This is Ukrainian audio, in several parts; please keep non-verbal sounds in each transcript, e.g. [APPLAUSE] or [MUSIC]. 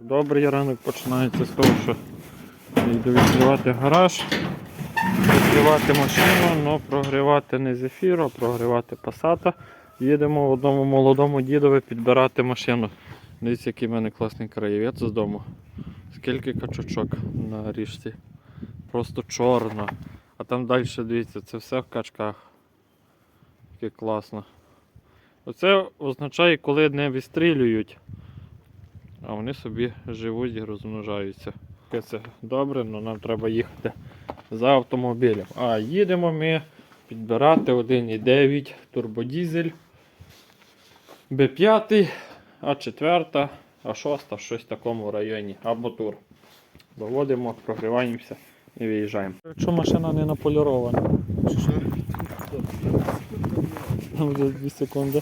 Добрий ранок починається з того, що я йду відкривати гараж, відкривати машину, але прогрівати не зефір, а прогрівати пасата. Їдемо в одному молодому дідові підбирати машину. Дивіться, який в мене класний краєвець з дому. Скільки качочок на річці. Просто чорно. А там далі, дивіться, це все в качках. Яке класно. Оце означає, коли не вистрілюють а вони собі живуть і розмножаються. Це добре, але нам треба їхати за автомобілем. А їдемо ми підбирати 1,9 турбодізель Б5, А4, А6, щось в такому районі, або тур. Доводимо, прогріваємося і виїжджаємо. Якщо машина не наполірована, вже 2 секунди.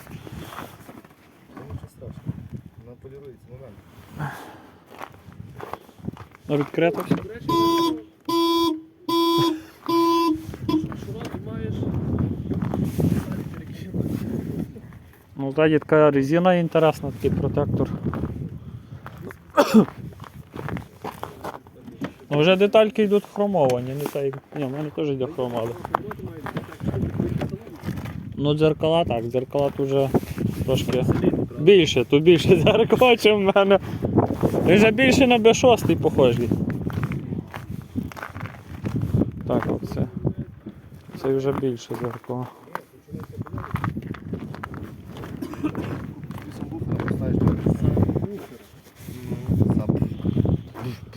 Нічого страшного. Вона полірується момент. А відкрито все. Ну, ззаді така резина інтересна, такий протектор. Ну, вже детальки йдуть хромовані, не так. Ні, в мене теж йде хромали. Ну, дзеркала так, дзеркала тут вже трошки більше, тут більше [LAUGHS] дзеркала, ніж в мене. Він вже більше на Б6 похожий. Так, оце. Це вже більше зеркало.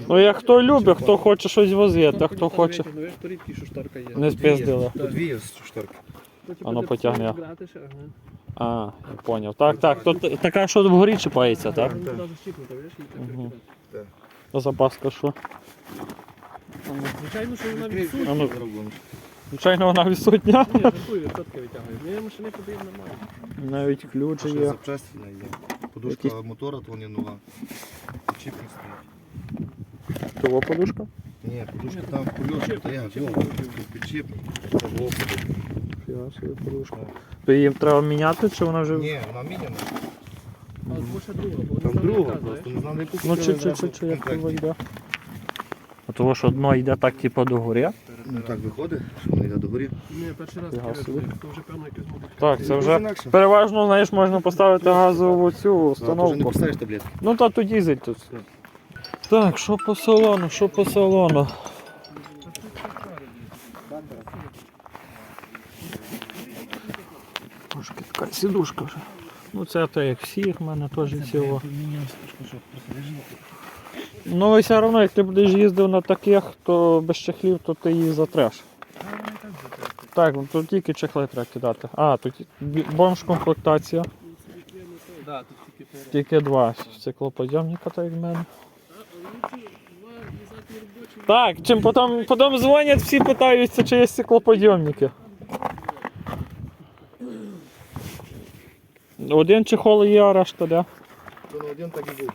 Ну як хто любить, хто хоче щось возити, а хто хоче. Ну, я ж порідки, що шторка є. Не спиздили. Дві шторки. Ну, типу, Ано ти потягне. А, я поняв. Так, так. То така, що вгорі чіпається, так? Ну, вона защіпнута, видиш, і так Мгм. перекидати. А запаска що? Звичайно, що вона А відсутня. ну, звичайно, вона відсутня. Ні, жартую, відсотки витягує. Мені машини потрібно нормально. Навіть ключ Ще є. запчастина є. Подушка мотора, то не нова. Чіпник стоїть. Того подушка? Ні, подушка там кульочка, то я підчіпник. Це в лоб. Фіга собі подушка. То її треба міняти, чи вона вже. Ні, вона міняна. А от друга, бо Там друга просто, не знаю, яку Ну чи чи чи чи як воно йде? А того що одно йде так типу до горі. Ну так виходить, що вона йде до горі. Ні, перший раз Фіга таке собі. розумію, вже певно якась модифікація. Так, це вже інакше. переважно, знаєш, можна поставити газову цю А, ти вже не установку. поставиш таблетки. Ну та то дізель тут. Так, що по салону, що по салону? Така сідушка вже. Ну це то як всіх, в мене теж всього. Ну і все одно, як ти будеш їздив на таких, то без чехлів, то ти їх затреш. Так, ну тут тільки чехли треба кидати. А, тут бомж комплектація. Тільки. Тільки два стеклоподйомника, так як в мене. Так, чим потім, потім дзвонять, всі питаються, чи є стеклоподйомники. Один чехол є, а решта де? То на один так і був.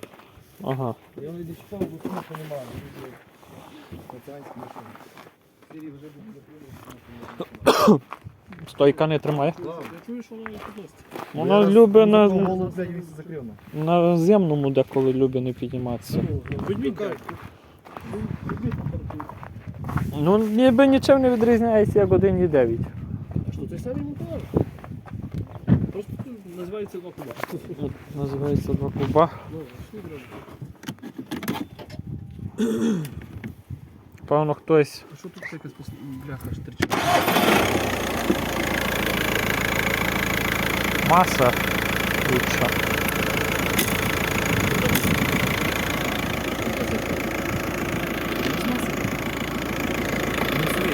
Ага. Я не дійшов, бо смисла немає. Пацанські машини. Сірі вже був Стойка не тримає. Я чую, що вона не підносить. Вона любить на, на земному деколи любить не підніматися. Ну, ніби нічим не відрізняється, як 1,9. Що, той самий мотор? Називається два куба. Називається два куба. Певно, хтось А що тут якась бляха штричка? маса лучша.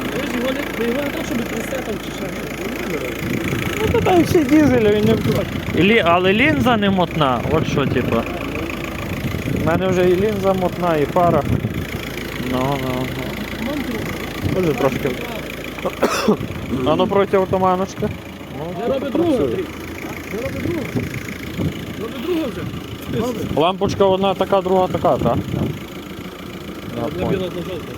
Ви його не, його щоб трясти там чи ще. Ну, там всі дізелі, він не лі- Але лінза не мотна, от що, типу. У мене вже і лінза мотна, і пара. Ну, ну, ну. Може трошки. А ну проти автоманочки. Я роблю другу, Я роблю другу. Роблю другу вже. Лампочка одна така, друга така, так? Я біла, одна жовта.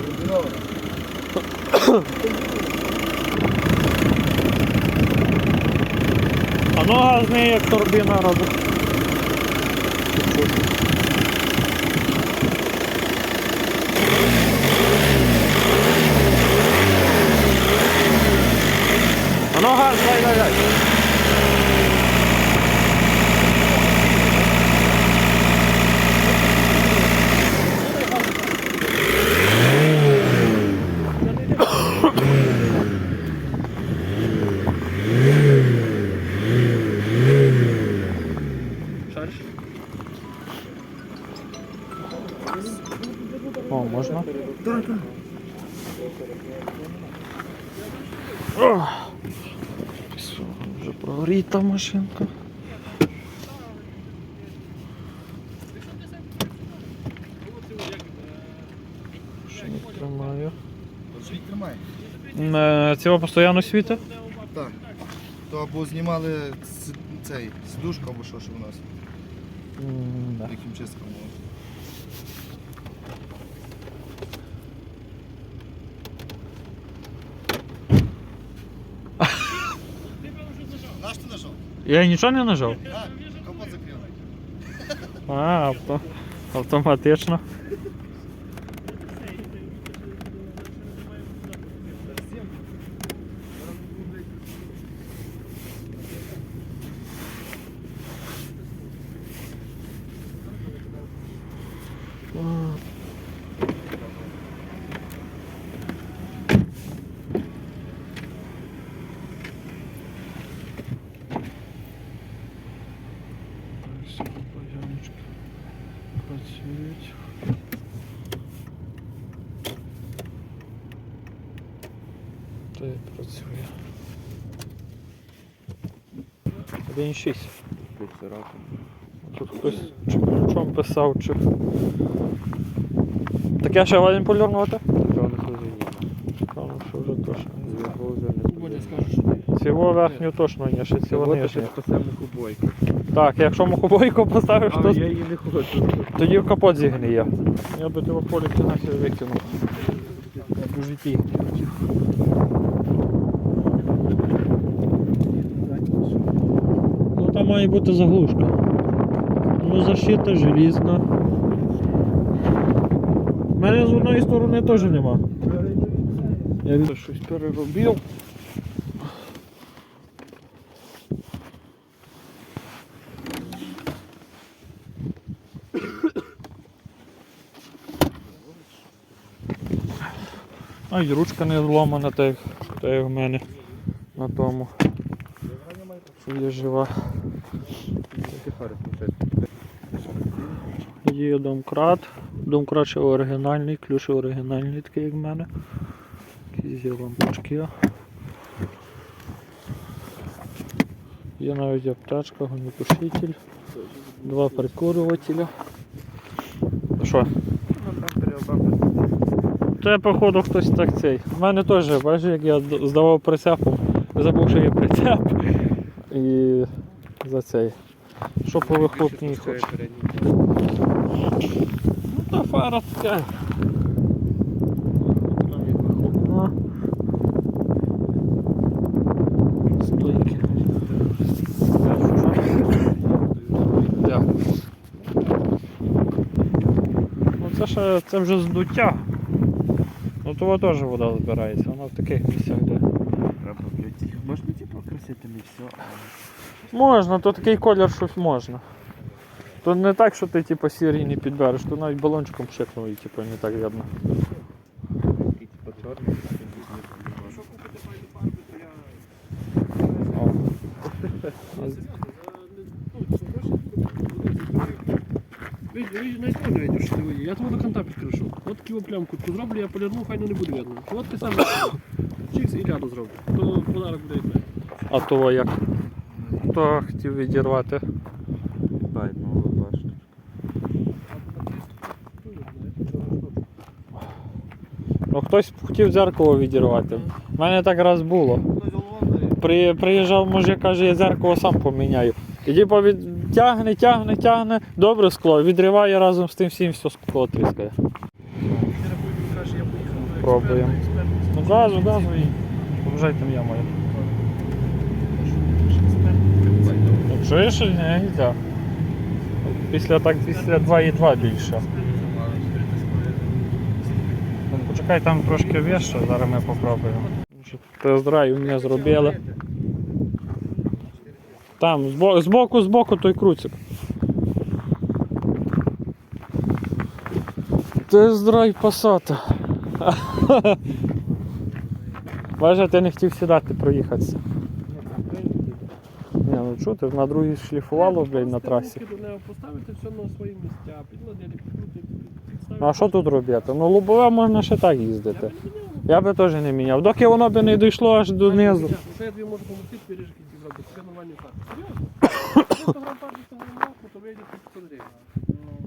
А нога з неї як турбіна робить. А нога, дай. Прогріта машинка. Що не тримаю. Світ тримай. Е, Цього постійно світить? Так. То або знімали ц- цей сидушку, або що ж у нас. М, да. Яким чистом було. Я нічого не нажав? Так, капот закрив. А, авто. Автоматично. Всі бажаночки працюють. Та й працює. 1.6. Тут хтось чи ключом писав, чи. Так я ще один полірнути? Певно, що вже точно. Цього верхню точно ні, ще цього нижню. Так, якщо мухобойку поставиш, то я її не хочу. тоді в капот зігніє. Я би тебе поліки нахер викинув. У житті. Ну там має бути заглушка. Ну защита желізна. У мене з одної сторони теж нема. Я від- щось переробив. А й ручка не зломана, як- як в мене на тому. Що є жива. Є домкрат. Домкрат ще оригінальний, ключ оригінальний такий як в мене. Є лампочки. Є навіть аптечка, гонітушитель, два прикурювателя. Що? Це, походу, хтось так цей. У мене теж, бачиш, як я здавав прицепом, забув, що є прицеп. І за цей. Що по вихлопній хоч. Ну та фара така. Стойки. Ну це ще це вже здуття. Ну того теж вода збирається, вона в таких місцях, де. Можна типу красити не все. Можна, то такий колір щось можна. То не так, що ти типу, сірий не підбереш, то навіть балончиком пшикнув і типу, не так видно. Що. Я того до конта підкришу. От таку плямку зроблю, я полірну, хай не буде видно. От ти сам чикс і рядом зроблю. То подарок буде. А того як? Хто хотів відірвати? Ну. Ну хтось хотів дзеркало відірвати. У мене так раз було. При, приїжджав мужик, каже, я дзеркало сам поміняю. І типу від... тягне, тягне, тягне, добре скло, відриває разом з тим всім все скло тріскає. Пробуємо. Ну газу, газу і погружайте м'я моя. Ну, чуєш, ні, йде. Після так, після 2,2 більше. Ну, Почекай, там трошки вище, зараз ми попробуємо. Тест-драйв мені зробили. Там, збоку, збоку, збоку той круцик. Тест-драйв Passat. [LAUGHS] Бачиш, ти не хотів сідати, проїхатися. Ні, ну що ти на другій шліфувало, блядь, на трасі. Руки до нього поставити все на свої місця, підладити. Ну а що тут робити? Ну лобове можна ще так їздити. Я би теж не міняв. Доки воно би не дійшло аж донизу. Я тобі можу допомогти, пережки зібрати, це нормальні карти. Серйозно? [COUGHS] 100 грам парки з того то вийде 500 гривень.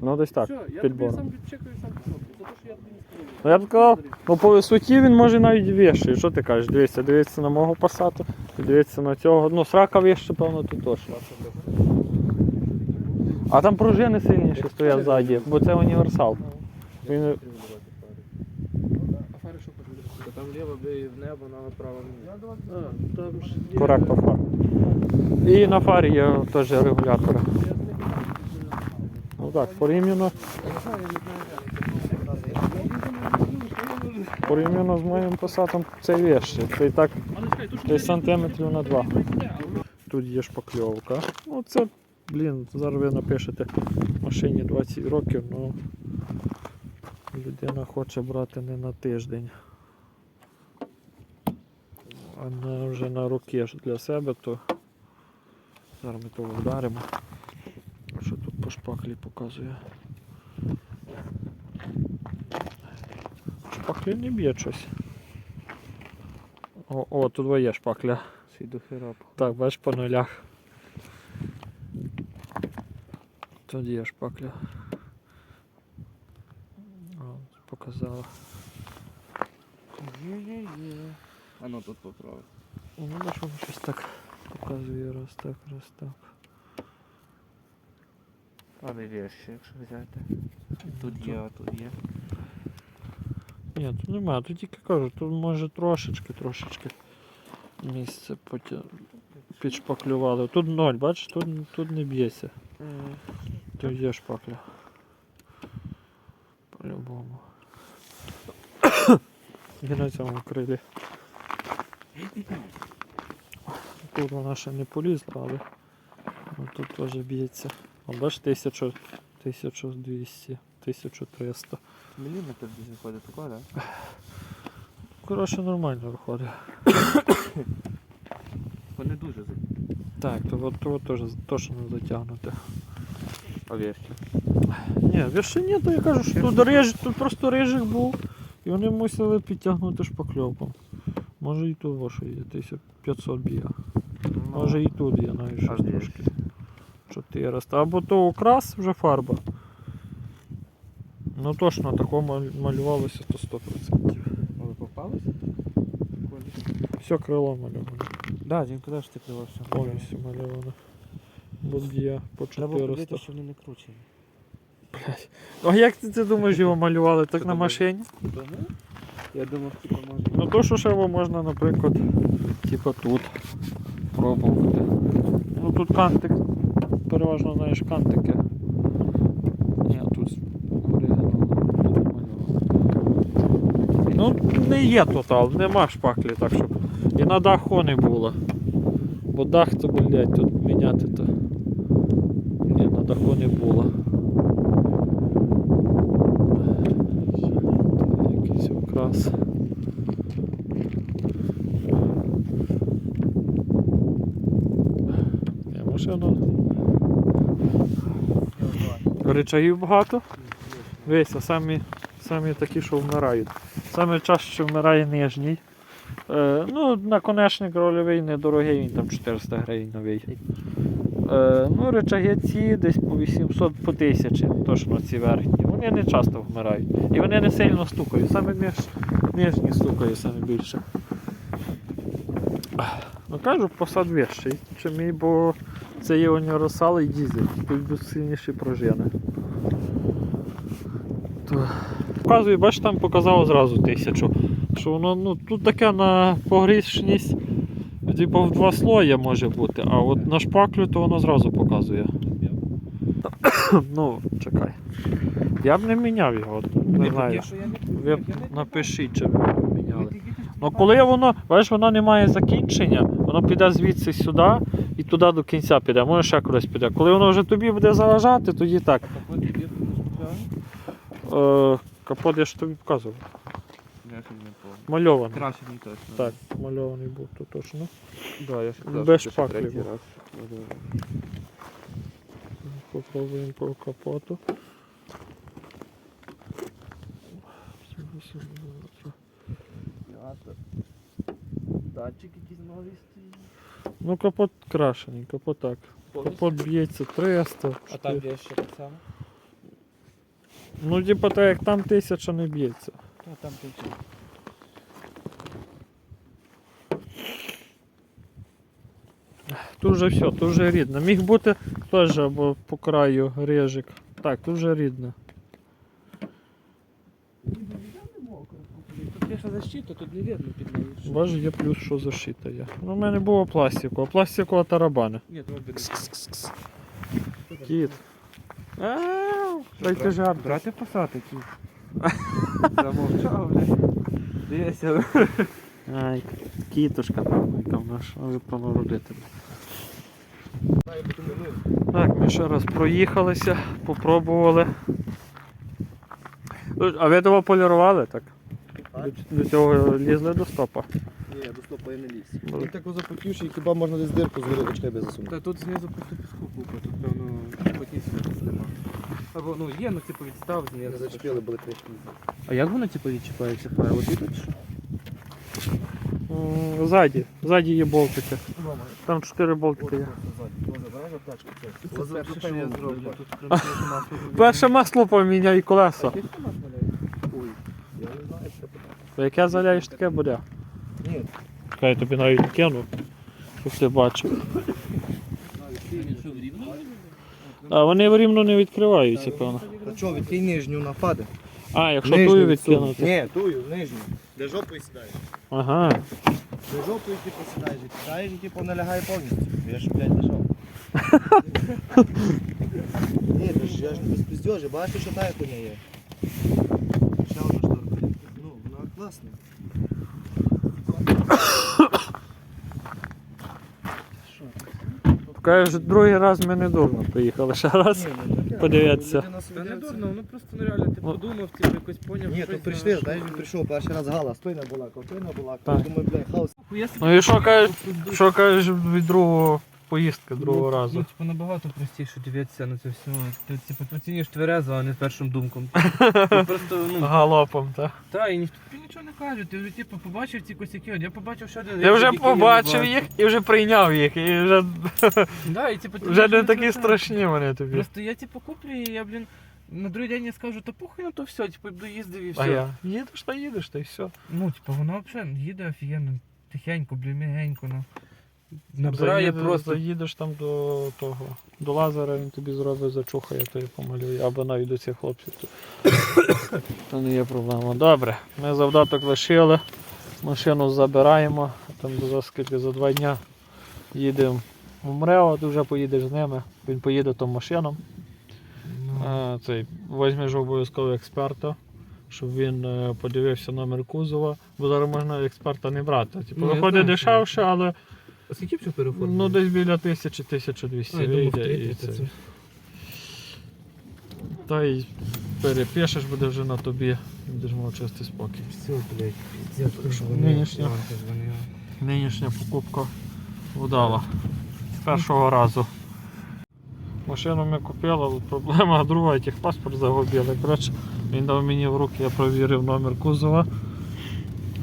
Ну десь так. Все, я тобі сам відчекаю, сам підроблю. За те, що я тобі не сказав. Ну я б сказав, ну по висоті він може навіть вищий. Що ти кажеш? Дивіться, дивіться на мого пасату, дивіться на цього. Ну, срака вище, певно, тут точно. А там пружини сильніші стоять ззаді, бо це універсал. Він... Там ліво би в небо, на направо ж. Коректор фар. І на фарі є теж регулятори. Ну так, порівняно, порівняно з моїм пасатом це вище. Це і так Але чекай, то, що Десь сантиметрів на два. Тут є шпакльовка. Ну це, блін, зараз ви напишете машині 20 років, ну людина хоче брати не на тиждень. А на, вже на роки для себе, то зараз ми того вдаримо. Що тут по шпаклі показує? Шпаклі не б'є щось. О, о, тут є шпакля. Так, бачиш по нулях. Тут є шпакля. О, показала. Є-є-є. А ну тут поправив. Ну, бачиш, воно щось так показує раз так, раз так. Але є ще, якщо взяти. Тут є, а тут є. Ні, тут немає, тут тільки кажу, тут може трошечки, трошечки місце потя... підшпаклювали. Тут ноль, бачиш, тут, тут не б'ється. Тут є шпакля. По-любому. І на цьому крилі. Тут вона ще не полізла, але ну, тут теж б'ється. О, бачиш, 1200, 1300. Міліметр десь виходить такого, так? Коротше, нормально виходить. Вони дуже за. Так, то от, то от теж точно затягнути. А вірші. Ні, вірші ні, то я кажу, що тут, риж, тут просто рижик був, і вони мусили підтягнути шпакльовком. Може і тут що є, 1500 б'є. Може і тут є навіть щось трошки. 400. Або то окрас вже фарба. Ну точно такого малювалося то 100%. Ви попались? Все крило мальоване. Да, він куди ж ти кривався? Повністю мальоване. Бо б'є по Треба 400. подивитися, що вони не кручені. А як ти, ти думаєш його малювали? Так на машині? Я думав, типу, може. Ну то, що ще можна, наприклад, типу тут пробувати. Ну тут кантик, переважно знаєш кантики. Ні, тут оригінал. Не є тотал, нема шпаклі, так щоб. І на даху не було. Бо дах то, блядь, тут міняти то. Ні, на даху не було. Якийсь окрас. Ні, машина. Речагів багато. Вися, самі, самі такі, що вмирають. Саме чаще вмирає нижній. Е, ну, наконечник рольовий недорогий, він там 400 гривень новий. Е, ну, речаги ці десь по 800 по 1000, точно ці верхні. Вони не часто вмирають. І вони не сильно стукають. Саме ниж, нижні стукає саме більше. Ну кажу, посад вищий, чи мій, бо це є універсал і дізель. Тут йдуть сильніші пружини. То... Показую, бачиш, там показало зразу тисячу. Що воно ну, тут таке на погрішність, типу в два слої може бути, а от на шпаклю то воно зразу показує. [COUGHS] ну, чекай. Я б не міняв його, не знаю. Ви б напишіть, чи ви б міняли. Ну коли воно, бачиш, воно не має закінчення, воно піде звідси сюди і туди до кінця піде, може ще кудись піде. Коли воно вже тобі буде заважати, тоді так. Е, капот я ж тобі показував. Я ж не помню. Мальований. Крашений точно. Так, мальований був то точно. Да, я ж казав, Без що це шпаклі третій був. раз. Попробуємо по капоту. Датчик якийсь новий стоїть. Ну капот крашений, капот так. Капот б'ється 300. А там є ще так само? Ну, типа так як там тисяча не б'ється. Ну там тільки. Тут вже все, тут вже рідно. Міг бути теж або по краю режик. Так, тут вже рідно. Тут ще защита, тут не видно під нею. Бачиш, є плюс, що защита є. Ну, в мене було пластику, а пластикова тарабани. Ні. Кіт. Дайте жарт. Брати посадки. [LAUGHS] Замовчав, блядь. Дивися. Ай, кітушка там, яка в нас може понародити. Так, ми ще раз проїхалися, попробували. А ви того полірували так? До, цього лізли до стопа. Ні, до стопа я не ліз. Він так запотівший, хіба можна десь дирку з городочка без засунути. Та тут знизу просто піску купа, тут певно. Або ну є, ну типу відстав Не зачепили, були кришки. А як воно типу відчіпається файл? От тут що? М, Ззаді, ззаді є болтики. Там чотири болтики є. Це перше, що я зроблю. Тут прям масло. Перше масло поміняй і колеса. Ой, я не знаю, що це. То Яке заляєш, таке буде. Ні, Хай тобі навіть кину, щоб ти бачив. А вони рівно не відкриваються, певно. Та чого, відкинь нижню на паде. А, якщо тую відкинути. Ні, тую, нижню. Де жопою сідаєш. Ага. Де жопою типу сідаєш, і сідаєш і типу налягає повністю. Я ж, блядь, лежав. [LAUGHS] Ні, ти ж я ж не без піздьожі, бачиш, що та хуйня є. Ще одна шторка. Ну, вона класна. Кажеш, другий раз ми не дурно приїхали. Ще раз. Ну, подивитися. Та не дурно, воно просто нереально, ти Ну. подумав, ти якось поняв. Ні, то ну, прийшли, знаєш, він прийшов перший раз гала, стой на балака, стой на. Думаю, блядь, хаос. Ну і що кажеш, що кажеш від другого поїздки, другого ну, разу? Ну, типу, набагато простіше дивитися на це все. Ти типу оцінюєш тверезо, а не першим думком. [LAUGHS] Ти просто, ну, Галопом, так. та, і ніхто тобі нічого не каже. Ти вже типу побачив ці косяки, от я побачив, що один. Ти вже побачив їх і вже прийняв їх, і вже, [LAUGHS] Да, і, типу, [LAUGHS] вже нічого не такі каже. страшні вони тобі. Просто я типу куплю і я, блін, на другий день я скажу, та похуй на то все, типу, доїздив і все. А я? Їдеш, та їдеш, та й все. Ну, типу, воно взагалі їде офігенно, тихенько, блін, мягенько, ну. Набирає Заїдеш- просто. Заїдеш там до того, до лазера, він тобі зробить, зачухає, то і помалює, або навіть до цих хлопців. То, то не є проблема. Добре, ми завдаток лишили, машину забираємо, там за скільки за два дня їдемо в МРЕО, ти вже поїдеш з ними, він поїде то машином. Ну, цей, візьмеш обов'язково експерта, щоб він е, подивився номер кузова, бо зараз можна експерта не брати. Типу, Ну, виходить дешевше, але А скільки б ще переформили? ну, десь біля 1000-1200 А, я думав, вийде. І це. Та й перепишеш, буде вже на тобі, будеш мав чистий спокій. Все, блядь, що вони- нинішня-. Нинішня покупка вдала. З першого разу. Машину ми купили, але проблема друга, техпаспорт загубили. Коротше, він дав мені в руки, я провірив номер кузова.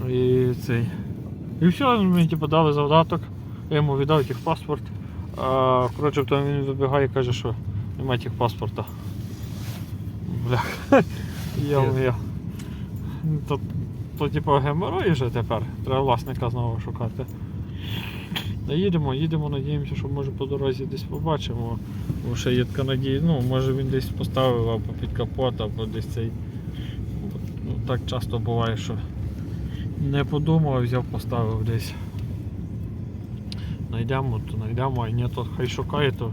І цей. І все, мені типу, дали завдаток. Я йому віддав техпаспорт. А, коротше, потім він вибігає і каже, що немає техпаспорта. Блях. Я, я. То, то типу геморой вже тепер. Треба власника знову шукати. Їдемо, їдемо, надіємося, що може по дорозі десь побачимо. Бо ще є така надія, ну, може він десь поставив або під капот, або десь цей. Ну, так часто буває, що не подумав, взяв, поставив десь. Найдемо, то знайдемо, а ні, то хай шукає, то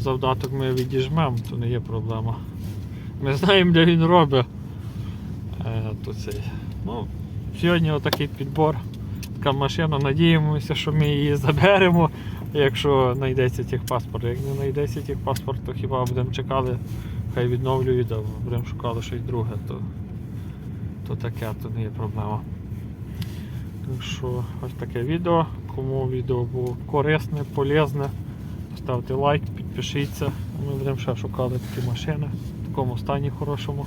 завдаток ми відіжмемо, то не є проблема. Ми знаємо, де він робить. Е, то цей. Ну, сьогодні отакий підбор. Така машина, надіємося, що ми її заберемо, якщо знайдеться техпаспорт. Як не знайдеться техпаспорт, то хіба будемо чекали, хай відновлюють, а будемо шукали щось друге, то, то таке, то не є проблема. Так що ось таке відео. Кому відео було корисне, полезне, ставте лайк, підпишіться. Ми будемо ще шукати такі машини в такому стані хорошому.